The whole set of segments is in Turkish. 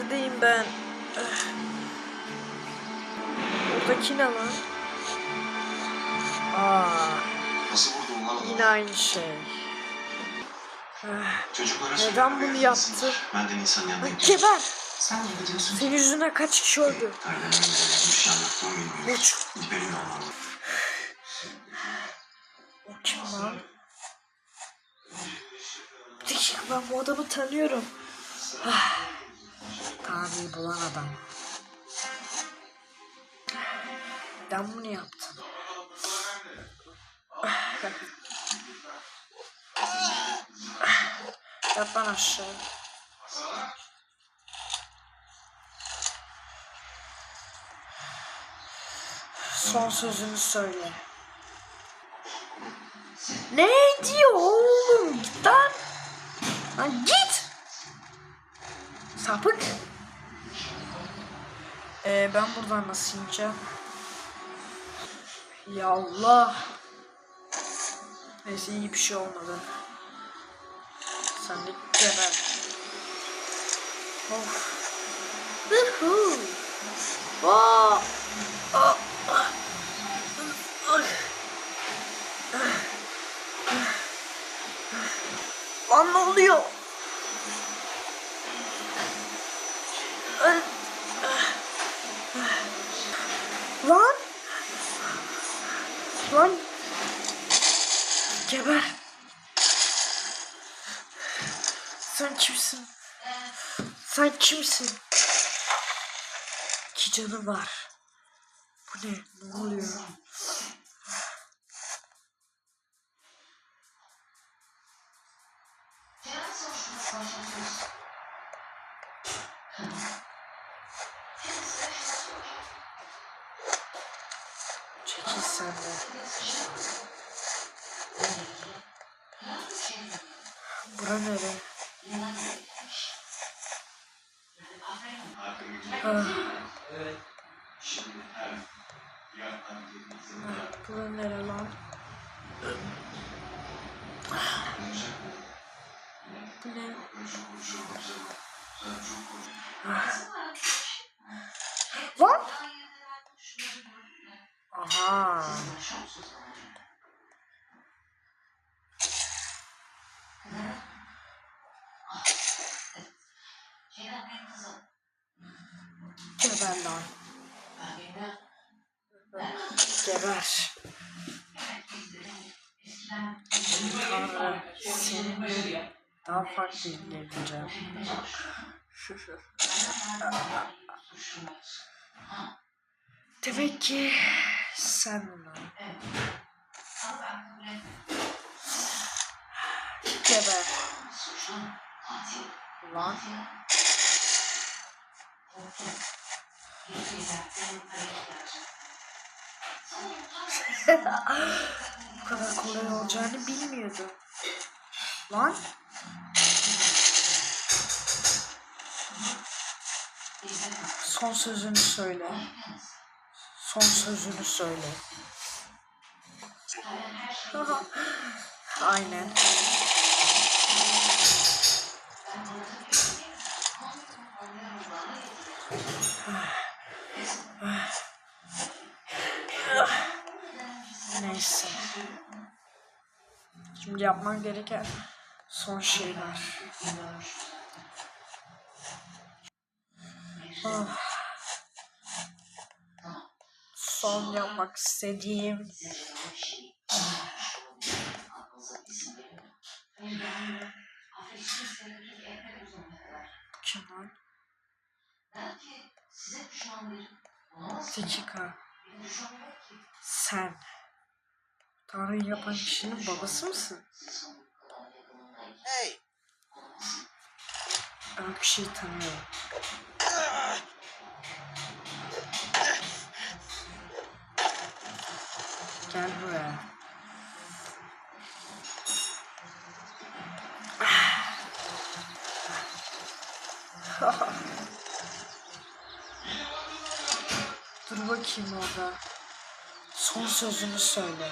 Neredeyim ben? Oradaki ne lan? Aa, Nasıl vurdun lan yine adamı? aynı şey. Çocuklara Neden bunu yaptı? yansınlar. Benden insanın yanına Lan gidiyorsun. Geber! Sen ne? Senin yüzünden kaç kişi öldü? Önce bir şey. Uç. O kim lan? Bir dakika ben bu adamı tanıyorum. Ah, Tanrı'yı bulan adam. Ben bunu yaptım. Yat lan aşağı. Son sözünü söyle. Ne diyor oğlum? Git lan. Lan git. Sapık. Ee, ben buradan nasıl ineceğim? Ya Allah. Neyse iyi bir şey olmadı. Sen de geber. Of. Yuhu. Aa. Aa. Ah. Ah. Lan ne oluyor? Lan! Lan! Geber! Sen kimsin? Sen kimsin? İki canı var. Bu ne? Ne oluyor? Çekil sen de. Bura nere? Ah. Ah, Bura nere lan? Bu ne? Ah. Lan! Aha. Geber lan. Geber. Daha farklı ilgileneceğim. Demek ki sen bunu. Geber. Lan. Bu kadar kolay olacağını bilmiyordum. Lan. Son sözünü söyle. Son sözünü söyle. Aynen. Neyse. Şimdi yapmam gereken son şeyler. Ah. Son yapmak istediğim kim lan? Dakika. Sen Tanrı'yı yapan kişinin babası mısın? Hey, Ben kişiyi tanıyorum. Gel buraya. Dur bakayım orada. Son sözünü söyle.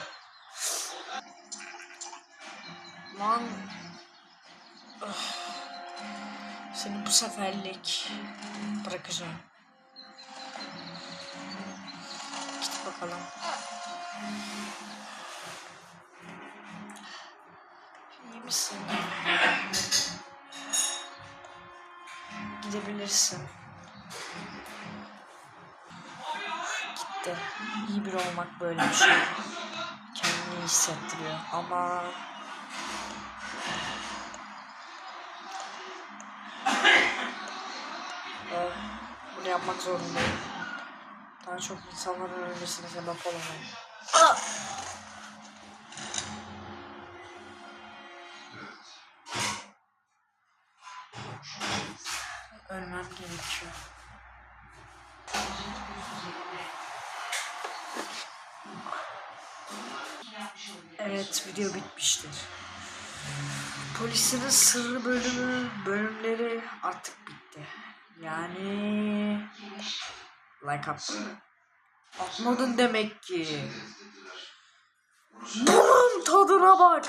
Lan. Öf. Seni bu seferlik bırakacağım. Git bakalım. İyi misin? Gidebilirsin. Gitti. İyi biri olmak böyle bir şey. Kendini hissettiriyor ama bunu yapmak zorundayım. Daha çok insanların ölmesine sebep olamayım. Ölmem gerekiyor. Evet video bitmiştir. Polislerin sırrı bölümü bölümleri artık bitti. Yani like attın. Anladın demek ki. Bunun tadına bak.